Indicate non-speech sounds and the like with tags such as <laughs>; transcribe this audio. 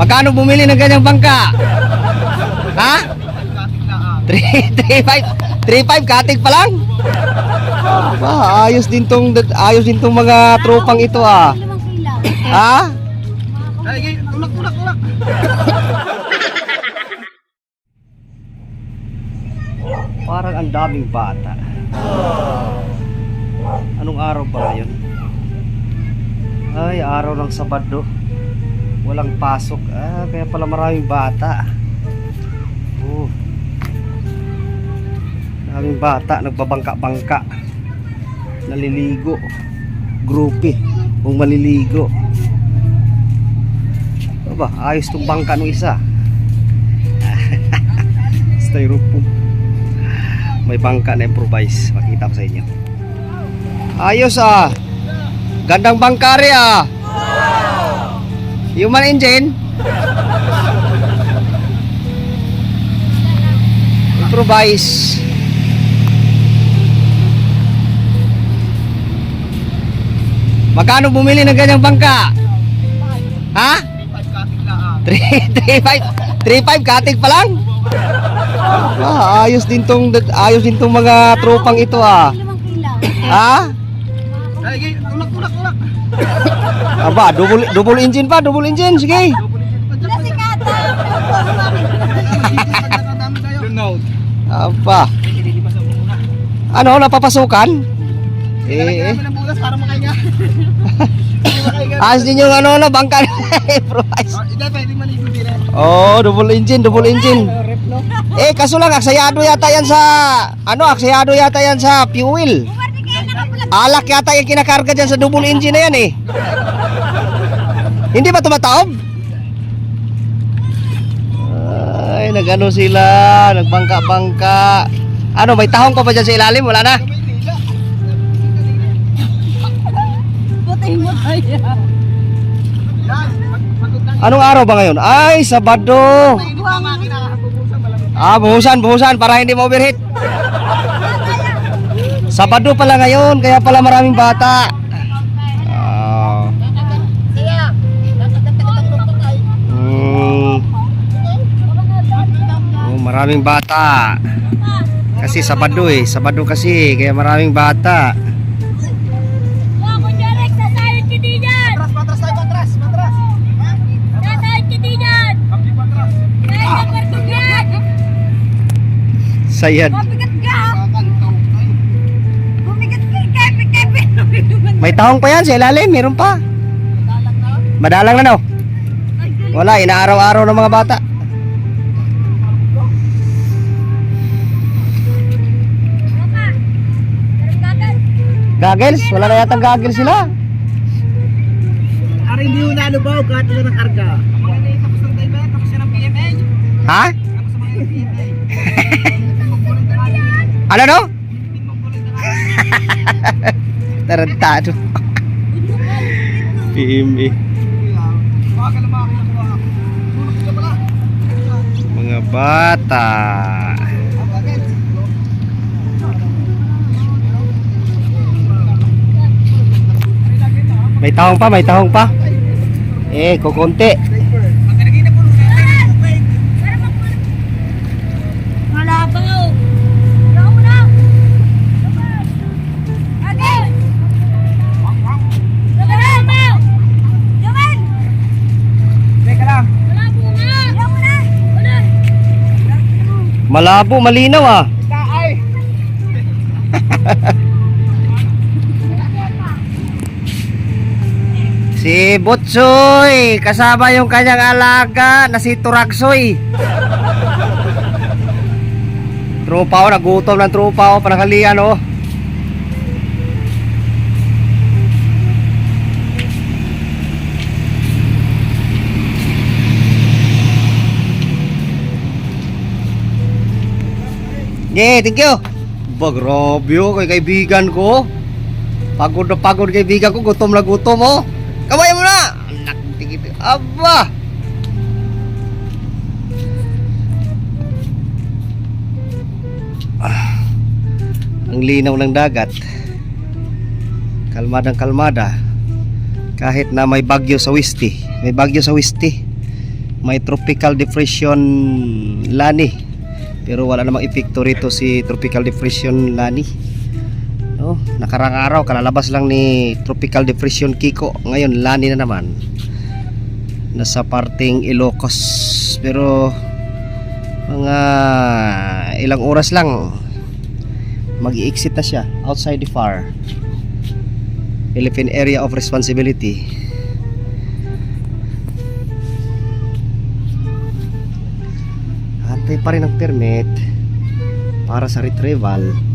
Magkano bumili ng ganyang bangka? Ha? 3 3 5 3 5 katig pa lang? Ba, ayos din tong ayos din tong mga tropang ito ah. Ha? Ay, tulak, tulak. Parang ang daming bata. Anong araw ba ngayon? Ay, araw ng Sabado. Walang pasok. Ah, kaya pala maraming bata. Oh. Maraming bata nagbabangka-bangka. Naliligo. Grupi. Kung maliligo. Aba, ayos tong bangka nung isa. <laughs> Styrofoam may bangka na improvise makita ko sa inyo ayos ah gandang bangkari ah human engine improvise. Magkano bumili ng ganyang bangka? Ha? 3 5 3 5 katig pa lang? Ah, ayos din tong ayos din tong mga tropang ito ah. Ha? Ay, tulak, tulak, tulak. Aba, double double engine pa, double engine. Sige. Muna. Ano, napapasukan? Eh, eh. <laughs> Ayos din yung ano na <laughs> bangka improvise. Hindi, pwede maligo din eh. Oh, double engine, double engine. No? Eh, kaso lang aksayado yata yan sa ano, aksayado yata yan sa fuel. Alak yata yung kinakarga dyan sa double engine na yan eh. Hindi ba tumataob? Ay, nagano sila, nagbangka-bangka. Ano, may tahong pa ba dyan sa ilalim? Wala na? Butay mo tayo. Anong araw ba ngayon? Ay, Sabado. Ah, buhusan, buhusan para hindi mo overheat. Sabado pala ngayon, kaya pala maraming bata. Ay. Mm. Oh, maraming bata. Kasi Sabado eh, Sabado kasi, kaya maraming bata. Ako May tahong pa yan sa ilalim, meron pa. Madalang na no. Wala, inaaraw-araw ng mga bata. Goggles, wala na yatang goggles sila. Ari, hindi yung nanubaw, kahit wala ng karga. Tapos ng ba? Tapos ang PMA. Ha? Tapos mga PMA. <laughs> Ano no? <laughs> Tarantado. Pala. Mga bata. May tahong pa, may tahong pa. Eh, kukunti. Magkalagay na po nung tubig. Malabaw. Wala ko na. Ate. Malabaw. Yaman. Teka lang. Malabo nga. Wala ko na. Wala. Malabo, malinaw ah. <laughs> Si Butsoy, kasama yung kanyang alaga na si Turaksoy. Tropa ko, nagutom ng tropa ko, panakalian oh. Yeah, thank you. Ba, grabe oh, kay kaibigan ko. Pagod na pagod kaibigan ko, gutom na gutom oh. Kamay mo na! Anak, tigit. Aba! Ah, ang linaw ng dagat. Kalmadang kalmada. Kahit na may bagyo sa Wisti. May bagyo sa Wisti. may tropical depression Lani pero wala namang epekto rito si tropical depression Lani. No? Nakarang araw kalalabas lang ni tropical depression Kiko. Ngayon Lani na naman. Nasa parting Ilocos. Pero mga ilang oras lang mag-exit na siya outside the FAR Philippine Area of Responsibility pa rin ang permit para sa retrieval